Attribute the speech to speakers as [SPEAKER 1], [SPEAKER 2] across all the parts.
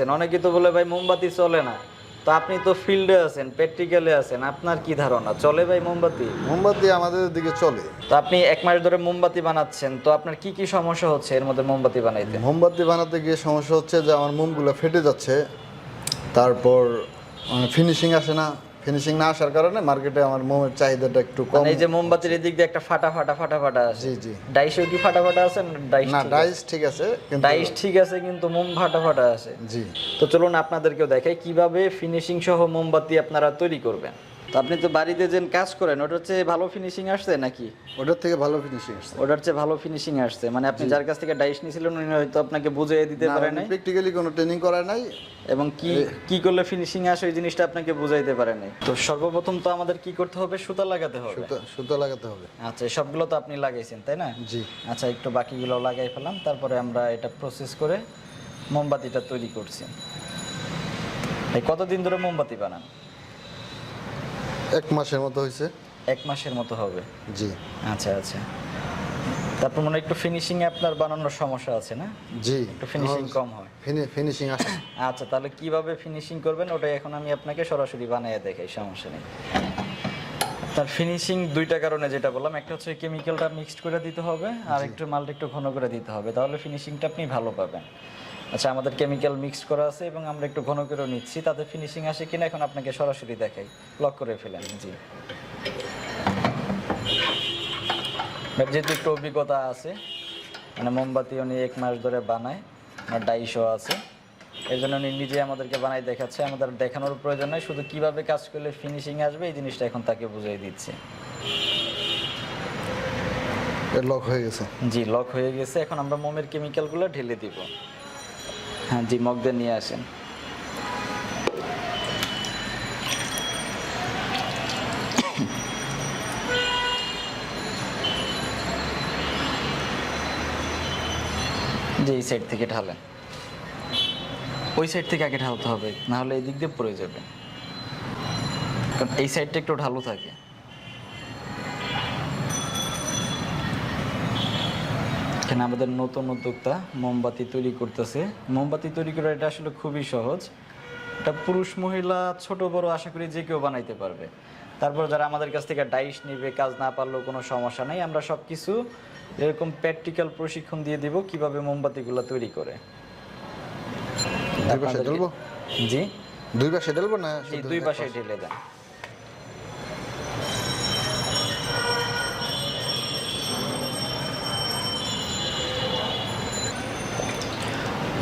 [SPEAKER 1] করছেন অনেকে তো বলে ভাই মোমবাতি চলে না। তো আপনি তো ফিল্ডে আছেন প্র্যাকটিক্যালে আছেন। আপনার কি ধারণা? চলে ভাই মোমবাতি?
[SPEAKER 2] মোমবাতি আমাদের দিকে চলে।
[SPEAKER 1] তো আপনি এক মাস ধরে মোমবাতি বানাচ্ছেন তো আপনার কি কি সমস্যা হচ্ছে এর মধ্যে মোমবাতি বানাইতে?
[SPEAKER 2] মোমবাতি বানাতে গিয়ে সমস্যা হচ্ছে যে আমার মোমগুলো ফেটে যাচ্ছে। তারপর ফিনিশিং আসে না। ফিনিশিং না আসার কারণে মার্কেটে আমার মোমের চাহিদাটা একটু কম।
[SPEAKER 1] মানে এই যে মোমবাতির এদিক দিয়ে একটা ফাটা ফাটা ফাটা ফাটা আছে।
[SPEAKER 2] জি জি।
[SPEAKER 1] ডাইসও কি ফাটা ফাটা আছে
[SPEAKER 2] না ডাইস ঠিক আছে? কিন্তু
[SPEAKER 1] ডাইস ঠিক আছে কিন্তু মোম ফাটা ফাটা আছে।
[SPEAKER 2] জি।
[SPEAKER 1] তো চলুন আপনাদেরকেও দেখাই কীভাবে ফিনিশিং সহ মোমবাতি আপনারা তৈরি করবেন। তো আপনি তো বাড়িতে যে কাজ করেন ওটা হচ্ছে ভালো ফিনিশিং আসছে নাকি?
[SPEAKER 2] ওটার থেকে ভালো ফিনিশিং আসছে।
[SPEAKER 1] ওটার চেয়ে ভালো ফিনিশিং আসছে মানে আপনি যার কাছ থেকে ডাইস নিয়েছিলেন উনি হয়তো আপনাকে বুঝিয়ে দিতে পারে নাই।
[SPEAKER 2] প্র্যাকটিক্যালি কোনো ট্রেনিং করা নাই।
[SPEAKER 1] এবং কি কি করলে ফিনিশিং আসে ওই জিনিসটা আপনাকে বুঝাইতে পারে নাই। তো সর্বপ্রথম তো আমাদের কি করতে হবে? সুতা লাগাতে হবে।
[SPEAKER 2] সুতো সুতো লাগাতে হবে।
[SPEAKER 1] আচ্ছা সবগুলো তো আপনি লাগাইছেন তাই না?
[SPEAKER 2] জি।
[SPEAKER 1] আচ্ছা একটু বাকিগুলো লাগাই ফেলাম তারপরে আমরা এটা প্রসেস করে মোমবাতিটা তৈরি করছি। এই কতদিন ধরে মোমবাতি বানান?
[SPEAKER 2] এক মাসের মতো হয়েছে।
[SPEAKER 1] এক মাসের মতো হবে?
[SPEAKER 2] জি।
[SPEAKER 1] আচ্ছা আচ্ছা। তারপর মনে একটু ফিনিশিং এ আপনার বানানোর সমস্যা আছে না?
[SPEAKER 2] জি।
[SPEAKER 1] একটু ফিনিশিং কম হয়।
[SPEAKER 2] ফিনিশিং আসে
[SPEAKER 1] আচ্ছা তাহলে কীভাবে ফিনিশিং করবেন? ওটাই এখন আমি আপনাকে সরাসরি বানিয়ে দেখাই সমস্যা নেই। তার ফিনিশিং দুইটা কারণে যেটা বললাম একটা হচ্ছে কেমিক্যালটা মিক্সড করে দিতে হবে আর একটু মালটা একটু ঘন করে দিতে হবে। তাহলে ফিনিশিংটা আপনি ভালো পাবেন। আচ্ছা আমাদের কেমিক্যাল মিক্সড করা আছে এবং আমরা একটু ঘন করে নিচ্ছি। তাতে ফিনিশিং আসে কিনা এখন আপনাকে সরাসরি দেখাই। লক করে ফেলেন। জি। যেহেতু একটু অভিজ্ঞতা আছে মানে মোমবাতি উনি এক মাস ধরে বানায় আর ডাইশো আছে। এই জন্য উনি নিজে আমাদেরকে বানাই দেখাচ্ছে। আমাদের দেখানোর প্রয়োজন নাই শুধু কীভাবে কাজ করলে ফিনিশিং আসবে এই জিনিসটা এখন তাকে বুঝিয়ে দিচ্ছে।
[SPEAKER 2] লক হয়ে গেছে।
[SPEAKER 1] জি লক হয়ে গেছে। এখন আমরা মোমের কেমিক্যালগুলো ঢেলে দিব। হ্যাঁ জি মগদের নিয়ে আসেন। যে এই সাইড থেকে ঢালেন। ওই সাইড থেকে আগে ঢালতে হবে, নাহলে এই দিক দিয়ে পড়ে যাবে। কারণ এই সাইডটা একটু ঢালু থাকে। এখানে আমাদের নতুন উদ্যোক্তা মোমবাতি তৈরি করতেছে। মোমবাতি তৈরি করা এটা আসলে খুবই সহজ। এটা পুরুষ মহিলা ছোট বড় আশা করি যে কেউ বানাইতে পারবে। তারপর যারা আমাদের কাছ থেকে ডাইস নিবে কাজ না পারলেও কোনো সমস্যা নেই আমরা সব কিছু এরকম প্র্যাকটিক্যাল প্রশিক্ষণ দিয়ে দিব কীভাবে মোমবাতিগুলো তৈরি করে।
[SPEAKER 2] দুই পাশে
[SPEAKER 1] জি।
[SPEAKER 2] দুই পাশে ঢালবো না
[SPEAKER 1] দুই পাশে
[SPEAKER 2] পাশে?
[SPEAKER 1] ঢেলে দেন।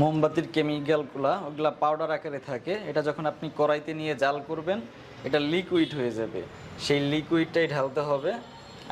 [SPEAKER 1] মোমবাতির কেমিক্যালগুলা, ওগুলা পাউডার আকারে থাকে। এটা যখন আপনি কড়াইতে নিয়ে জাল করবেন, এটা লিকুইড হয়ে যাবে। সেই লিকুইডটাই ঢালতে হবে।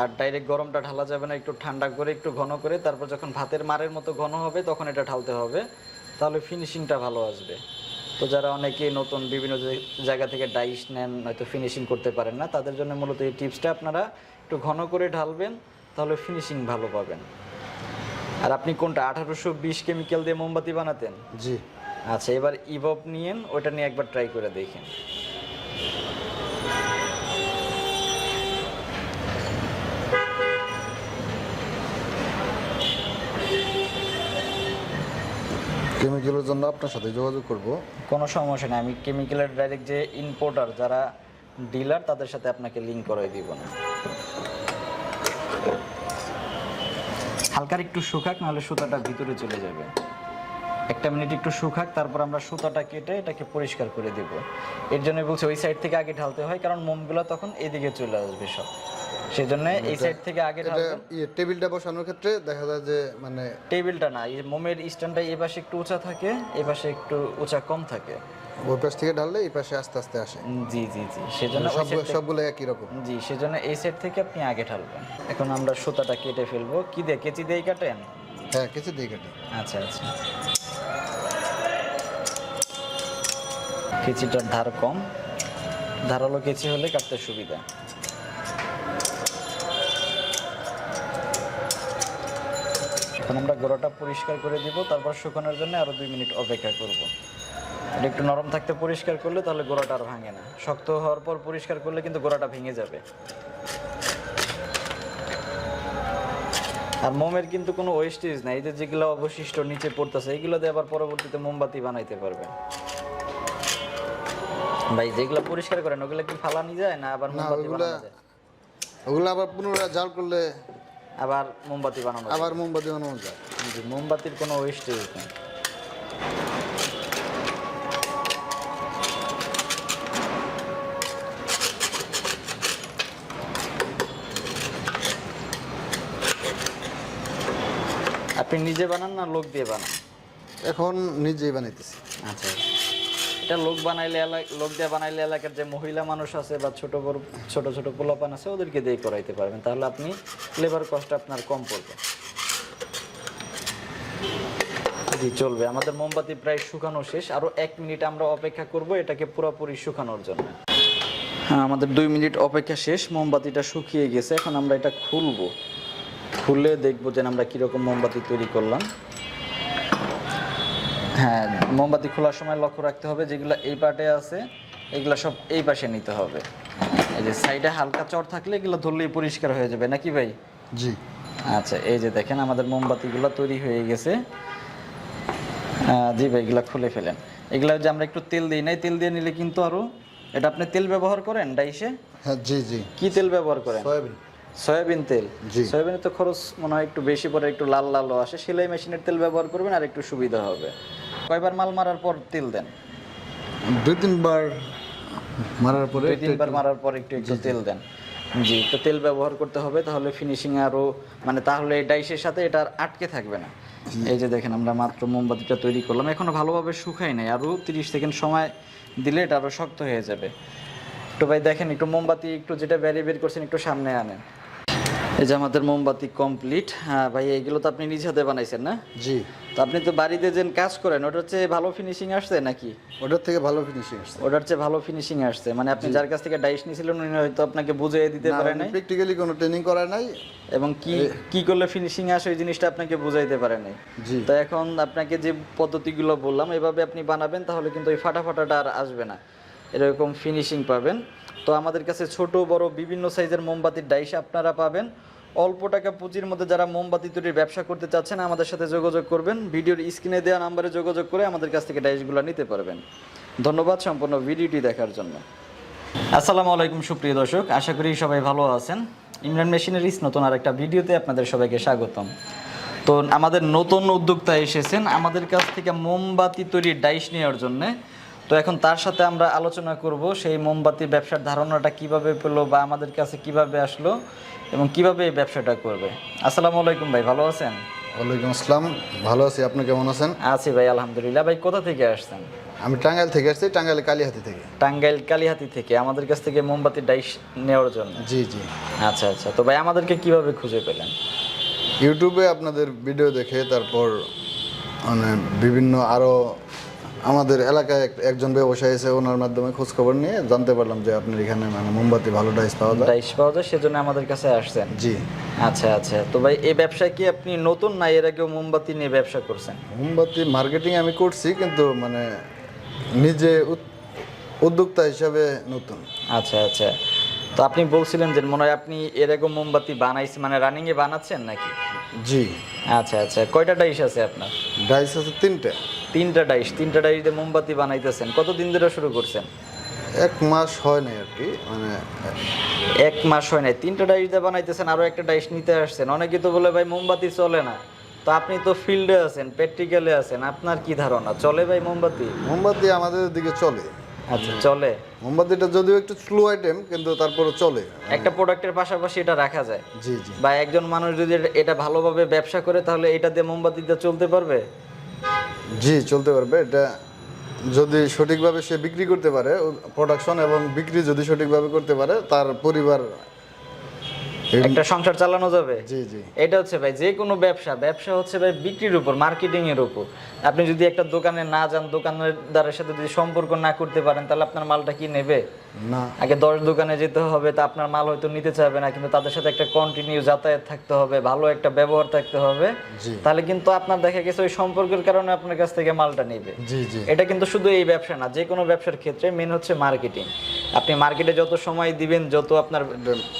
[SPEAKER 1] আর ডাইরেক্ট গরমটা ঢালা যাবে না, একটু ঠান্ডা করে, একটু ঘন করে। তারপর যখন ভাতের মারের মতো ঘন হবে, তখন এটা ঢালতে হবে। তাহলে ফিনিশিংটা ভালো আসবে। তো যারা অনেকে নতুন বিভিন্ন জায়গা থেকে ডাইস নেন, হয়তো ফিনিশিং করতে পারেন না, তাদের জন্য মূলত এই টিপসটা আপনারা একটু ঘন করে ঢালবেন, তাহলে ফিনিশিং ভালো পাবেন। আর আপনি কোনটা আঠারোশো বিশ কেমিক্যাল দিয়ে মোমবাতি বানাতেন?
[SPEAKER 2] জি।
[SPEAKER 1] আচ্ছা এবার ইভব নিয়েন ওটা নিয়ে একবার ট্রাই করে দেখেন।
[SPEAKER 2] কেমিক্যালের জন্য আপনার সাথে যোগাযোগ করব।
[SPEAKER 1] কোনো সমস্যা নেই আমি কেমিক্যালের ডাইরেক্ট যে ইম্পোর্টার যারা ডিলার তাদের সাথে আপনাকে লিঙ্ক করাই দিব না। হালকার একটু শুকাক, নাহলে সুতাটা ভিতরে চলে যাবে। একটা মিনিট একটু শুকাক, তারপর আমরা সুতাটা কেটে এটাকে পরিষ্কার করে দেব। এর জন্য বলছি ওই সাইড থেকে আগে ঢালতে হয়, কারণ মোমগুলো তখন এদিকে চলে আসবে সব। সেই জন্য এই সাইড থেকে আগে
[SPEAKER 2] ইয়ে টেবিলটা বসানোর ক্ষেত্রে দেখা যায় যে মানে
[SPEAKER 1] টেবিলটা না এই মোমের স্ট্যান্ডটা এই পাশে একটু উঁচা থাকে এই পাশে একটু উঁচা কম থাকে।
[SPEAKER 2] ওই পাশ থেকে ঢাললে এই পাশে আস্তে আস্তে আসে।
[SPEAKER 1] জি জি জি। সেজন্য থেকে-
[SPEAKER 2] সবগুলো একই রকম।
[SPEAKER 1] জি সেজন্য এই সাইড থেকে আপনি আগে ঢালবেন। এখন আমরা সুতাটা কেটে ফেলব। কি দিয়ে? কেচি দিয়ে কাটেন?
[SPEAKER 2] হ্যাঁ কিছু দিয়ে কাটি।
[SPEAKER 1] আচ্ছা আচ্ছা। কেচিটার ধার কম। ধারালো কেচি হলে কাটতে সুবিধা। এখন আমরা গোড়াটা পরিষ্কার করে দিব তারপর শুকানোর জন্য আরও দুই মিনিট অপেক্ষা করব। এটা একটু নরম থাকতে পরিষ্কার করলে তাহলে গোড়াটা আর ভাঙে না। শক্ত হওয়ার পর পরিষ্কার করলে কিন্তু গোড়াটা ভেঙে যাবে। আর মোমের কিন্তু কোনো ওয়েস্টেজ নাই। এই যে যেগুলো অবশিষ্ট নিচে পড়তেছে এগুলো দিয়ে আবার পরবর্তীতে মোমবাতি বানাইতে পারবে। ভাই যেগুলো পরিষ্কার করেন ওগুলো কি ফালানি যায় না আবার মোমবাতি বানানো যায়?
[SPEAKER 2] ওগুলো আবার পুনরায় জাল করলে
[SPEAKER 1] আবার মোমবাতি বানানো
[SPEAKER 2] আবার মোমবাতি বানানো যায়।
[SPEAKER 1] জি, মোমবাতির কোনো ওয়েস্টেজ নেই আপনি নিজে বানান না লোক দিয়ে বানান?
[SPEAKER 2] এখন নিজেই বানাইতেছি।
[SPEAKER 1] আচ্ছা। এটা লোক বানাইলে লোক দিয়ে বানাইলে এলাকার যে মহিলা মানুষ আছে বা ছোট বড় ছোট ছোট পোলাপান আছে, ওদেরকে দিয়ে করাইতে পারবেন। তাহলে আপনি লেবার কষ্ট আপনার কম পড়বে। চলবে। আমাদের মোমবাতি প্রায় শুকানো শেষ। আরও এক মিনিট আমরা অপেক্ষা করব এটাকে পুরোপুরি শুকানোর জন্য। হ্যাঁ আমাদের দুই মিনিট অপেক্ষা শেষ। মোমবাতিটা শুকিয়ে গেছে। এখন আমরা এটা খুলবো। খুলে দেখব যে আমরা কীরকম মোমবাতি তৈরি করলাম। হ্যাঁ মোমবাতি খোলার সময় লক্ষ্য রাখতে হবে যেগুলো এই পার্টে আছে এগুলো সব এই পাশে নিতে হবে। এই যে সাইডে হালকা চর থাকলে এগুলো ধরলেই পরিষ্কার হয়ে যাবে নাকি ভাই?
[SPEAKER 2] জি।
[SPEAKER 1] আচ্ছা এই যে দেখেন আমাদের মোমবাতিগুলো তৈরি হয়ে গেছে। জি ভাই এগুলো খুলে ফেলেন। এগুলো যে আমরা একটু তেল দিই নাই তেল দিয়ে নিলে কিন্তু আরও এটা আপনি তেল ব্যবহার করেন ডাইসে?
[SPEAKER 2] হ্যাঁ জি জি।
[SPEAKER 1] কি তেল ব্যবহার করেন?
[SPEAKER 2] সয়াবিন।
[SPEAKER 1] সয়াবিন তেল?
[SPEAKER 2] জি।
[SPEAKER 1] সয়াবিনের তো খরচ মনে হয় একটু বেশি পরে একটু লাল লালও আসে সেলাই মেশিনের তেল ব্যবহার করবেন আর একটু সুবিধা হবে। কয়বার মাল মারার পর তেল দেন?
[SPEAKER 2] দুই তিনবার মারার পরে
[SPEAKER 1] দুই তিনবার মারার পর একটু একটু তেল দেন। জি তো তেল ব্যবহার করতে হবে তাহলে ফিনিশিং আরও মানে তাহলে এই ডাইসের সাথে এটা আর আটকে থাকবে না। এই যে দেখেন আমরা মাত্র মোমবাতিটা তৈরি করলাম। এখনও ভালোভাবে শুকাই নাই। আরও তিরিশ সেকেন্ড সময় দিলে এটা আরও শক্ত হয়ে যাবে। তো ভাই দেখেন একটু মোমবাতি একটু যেটা বেরিয়ে বের করছেন একটু সামনে আনেন। এই যে আমাদের মোমবাতি কমপ্লিট হ্যাঁ ভাই এইগুলো তো আপনি নিজ হাতে বানাইছেন না?
[SPEAKER 2] জি।
[SPEAKER 1] তো আপনি তো বাড়িতে যে কাজ করেন ওটার চেয়ে ভালো ফিনিশিং আসছে নাকি?
[SPEAKER 2] ওটার থেকে ভালো ফিনিশিং আসছে।
[SPEAKER 1] ওটার চেয়ে ভালো ফিনিশিং আসছে। মানে আপনি যার কাছ থেকে ডাইস নিয়েছিলেন উনি হয়তো আপনাকে বুঝিয়ে দিতে পারে নাই।
[SPEAKER 2] প্র্যাকটিক্যালি কোনো ট্রেনিং করা নাই।
[SPEAKER 1] এবং কি কি করলে ফিনিশিং আসে ওই জিনিসটা আপনাকে বুঝাইতে পারে নাই।
[SPEAKER 2] জি।
[SPEAKER 1] তো এখন আপনাকে যে পদ্ধতিগুলো বললাম এভাবে আপনি বানাবেন তাহলে কিন্তু ওই ফাটা ফাটাটা আর আসবে না। এরকম ফিনিশিং পাবেন। তো আমাদের কাছে ছোট, বড়, বিভিন্ন সাইজের মোমবাতির ডাইস আপনারা পাবেন। অল্প টাকা পুঁজির মধ্যে যারা মোমবাতি তৈরির ব্যবসা করতে চাচ্ছেন, আমাদের সাথে যোগাযোগ করবেন। ভিডিওর স্ক্রিনে দেওয়া নাম্বারে যোগাযোগ করে আমাদের কাছ থেকে ডাইসগুলো নিতে পারবেন। ধন্যবাদ সম্পূর্ণ ভিডিওটি দেখার জন্য। আসসালামু আলাইকুম, সুপ্রিয় দর্শক। আশা করি সবাই ভালো আছেন। ইমরান মেশিনারিজ নতুন আর একটা ভিডিওতে আপনাদের সবাইকে স্বাগতম। তো আমাদের নতুন উদ্যোক্তা এসেছেন। আমাদের কাছ থেকে মোমবাতি তৈরির ডাইস নেওয়ার জন্য তো এখন তার সাথে আমরা আলোচনা করব সেই মোমবাতি ব্যবসার ধারণাটা কীভাবে পেল বা আমাদের কাছে কীভাবে আসলো এবং কীভাবে এই ব্যবসাটা করবে। আসসালামু আলাইকুম ভাই ভালো আছেন?
[SPEAKER 2] ওয়ালাইকুম আসসালাম ভালো আছি। আপনি কেমন আছেন?
[SPEAKER 1] আছি ভাই আলহামদুলিল্লাহ। ভাই কোথা থেকে আসছেন?
[SPEAKER 2] আমি টাঙ্গাইল থেকে আসছি টাঙ্গাইল কালীহাতি থেকে।
[SPEAKER 1] টাঙ্গাইল কালিহাতি থেকে আমাদের কাছ থেকে মোমবাতি ডাইস নেওয়ার জন্য।
[SPEAKER 2] জি জি।
[SPEAKER 1] আচ্ছা আচ্ছা। তো ভাই আমাদেরকে কীভাবে খুঁজে পেলেন?
[SPEAKER 2] ইউটিউবে আপনাদের ভিডিও দেখে তারপর মানে বিভিন্ন আরও আমাদের এলাকায় একজন ব্যবসায়ী আছে ওনার মাধ্যমে খোঁজ খবর নিয়ে জানতে পারলাম যে আপনার এখানে মানে মোমবাতি ভালো ডাইস পাওয়া যায়।
[SPEAKER 1] ডাইস পাওয়া যায় সেজন্য আমাদের কাছে আসছেন।
[SPEAKER 2] জি।
[SPEAKER 1] আচ্ছা আচ্ছা। তো ভাই এই ব্যবসায় কি আপনি নতুন না এর আগেও মোমবাতি নিয়ে ব্যবসা করছেন?
[SPEAKER 2] মোমবাতি মার্কেটিং আমি করছি কিন্তু মানে নিজে উদ- উদ্যোক্তা হিসাবে নতুন।
[SPEAKER 1] আচ্ছা আচ্ছা। তো আপনি বলছিলেন যে মনে হয় আপনি এরকম মোমবাতি বানাইছেন মানে রানিং এ বানাচ্ছেন নাকি?
[SPEAKER 2] জি।
[SPEAKER 1] আচ্ছা আচ্ছা। কয়টা ডাইস আছে আপনার?
[SPEAKER 2] ডাইস আছে তিনটে।
[SPEAKER 1] তিনটা ডাইস তিনটা ডাইস দিয়ে মোমবাতি বানাইতেছেন। কতদিন ধরে শুরু করছেন?
[SPEAKER 2] এক মাস হয় নাই আর কি মানে
[SPEAKER 1] এক মাস হয় নাই। তিনটা ডাইস দিয়ে বানাইতেছেন আরও একটা ডাইস নিতে আসছেন। অনেকে তো বলে ভাই মোমবাতি চলে না। তো আপনি তো ফিল্ডে আছেন প্র্যাকটিক্যালে আছেন। আপনার কি ধারণা? চলে ভাই মোমবাতি?
[SPEAKER 2] মোমবাতি আমাদের দিকে চলে।
[SPEAKER 1] আচ্ছা চলে।
[SPEAKER 2] মোমবাতিটা যদিও একটু স্লো আইটেম কিন্তু তারপরে চলে।
[SPEAKER 1] একটা প্রোডাক্টের পাশাপাশি এটা রাখা যায়?
[SPEAKER 2] জি জি।
[SPEAKER 1] বা একজন মানুষ যদি এটা- এটা ভালোভাবে ব্যবসা করে তাহলে এটা দিয়ে মোমবাতি দিয়ে চলতে পারবে?
[SPEAKER 2] জি, চলতে পারবে। এটা যদি সঠিকভাবে সে বিক্রি করতে পারে প্রোডাকশন এবং বিক্রি যদি সঠিকভাবে করতে পারে, তার পরিবার
[SPEAKER 1] একটা সংসার চালানো যাবে?
[SPEAKER 2] জি জি।
[SPEAKER 1] এটা হচ্ছে ভাই যে কোনো ব্যবসা ব্যবসা হচ্ছে ভাই বিক্রির উপর মার্কেটিং এর উপর। আপনি যদি একটা দোকানে না যান দোকানদারের সাথে যদি সম্পর্ক না করতে পারেন তাহলে আপনার মালটা কি নেবে?
[SPEAKER 2] না।
[SPEAKER 1] আগে দশ দোকানে যেতে হবে তা আপনার মাল হয়তো নিতে চাইবে না কিন্তু তাদের সাথে একটা কন্টিনিউ যাতায়াত থাকতে হবে ভালো একটা ব্যবহার থাকতে হবে।
[SPEAKER 2] জি।
[SPEAKER 1] তাহলে কিন্তু আপনার দেখা গেছে ওই সম্পর্কের কারণে আপনার কাছ থেকে মালটা নেবে।
[SPEAKER 2] জি জি।
[SPEAKER 1] এটা কিন্তু শুধু এই ব্যবসা না যে কোনো ব্যবসার ক্ষেত্রে মেন হচ্ছে মার্কেটিং আপনি মার্কেটে যত সময় দিবেন যত আপনার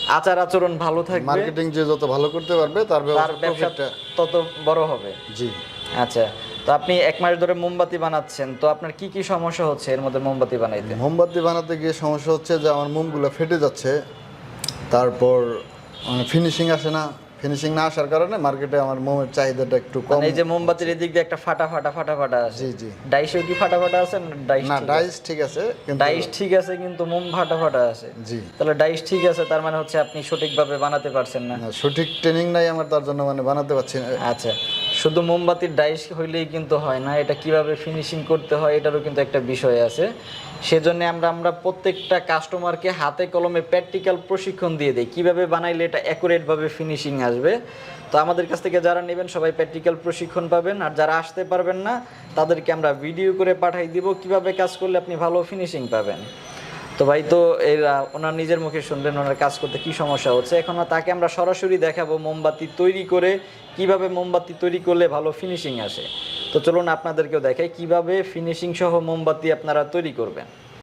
[SPEAKER 1] আচার আচরণ ভালো থাকবে
[SPEAKER 2] মার্কেটিং যে যত ভালো করতে পারবে তার
[SPEAKER 1] তার
[SPEAKER 2] ব্যবসা
[SPEAKER 1] ব্যবসা তত বড় হবে।
[SPEAKER 2] জি।
[SPEAKER 1] আচ্ছা তো আপনি এক মাস ধরে মোমবাতি বানাচ্ছেন তো আপনার কি কি সমস্যা হচ্ছে এর মধ্যে মোমবাতি বানাইতে?
[SPEAKER 2] মোমবাতি বানাতে গিয়ে সমস্যা হচ্ছে যে আমার মোমগুলো ফেটে যাচ্ছে তারপর ফিনিশিং আসে না ফিনিশিং না আসার কারণে মার্কেটে আমার মোমের চাহিদাটা একটু কম
[SPEAKER 1] মানে এই যে মোমবাতির এদিক দিয়ে একটা ফাটা ফাটা ফাটা ফাটা আছে।
[SPEAKER 2] জি জি।
[SPEAKER 1] ডাইসও কি ফাটা ফাটা আছে ডাইস
[SPEAKER 2] না ডাইস ঠিক আছে কিন্তু
[SPEAKER 1] ডাইস ঠিক আছে কিন্তু মোম ফাটা ফাটা আছে।
[SPEAKER 2] জি।
[SPEAKER 1] তাহলে ডাইস ঠিক আছে তার মানে হচ্ছে আপনি সঠিকভাবে বানাতে পারছেন না।
[SPEAKER 2] না, সঠিক ট্রেনিং নাই আমার তার জন্য মানে বানাতে পারছি না।
[SPEAKER 1] আচ্ছা। শুধু মোমবাতির ডাইস হইলেই কিন্তু হয় না, এটা কীভাবে ফিনিশিং করতে হয় এটারও কিন্তু একটা বিষয় আছে। সেজন্য আমরা আমরা প্রত্যেকটা কাস্টমারকে হাতে কলমে প্র্যাকটিক্যাল প্রশিক্ষণ দিয়ে দিই, কীভাবে বানাইলে এটা অ্যাকুরেটভাবে ফিনিশিং আসবে। তো আমাদের কাছ থেকে যারা নেবেন, সবাই প্র্যাকটিক্যাল প্রশিক্ষণ পাবেন, আর যারা আসতে পারবেন না, তাদেরকে আমরা ভিডিও করে পাঠাই দিব, কীভাবে কাজ করলে আপনি ভালো ফিনিশিং পাবেন। তো ভাই তো এরা, ওনার নিজের মুখে শুনলেন ওনার কাজ করতে কি সমস্যা হচ্ছে। এখন তাকে আমরা সরাসরি দেখাবো মোমবাতি তৈরি করে, কীভাবে মোমবাতি তৈরি করলে ভালো ফিনিশিং আসে। তো চলুন আপনাদেরকেও দেখাই কীভাবে ফিনিশিং সহ মোমবাতি আপনারা তৈরি করবেন।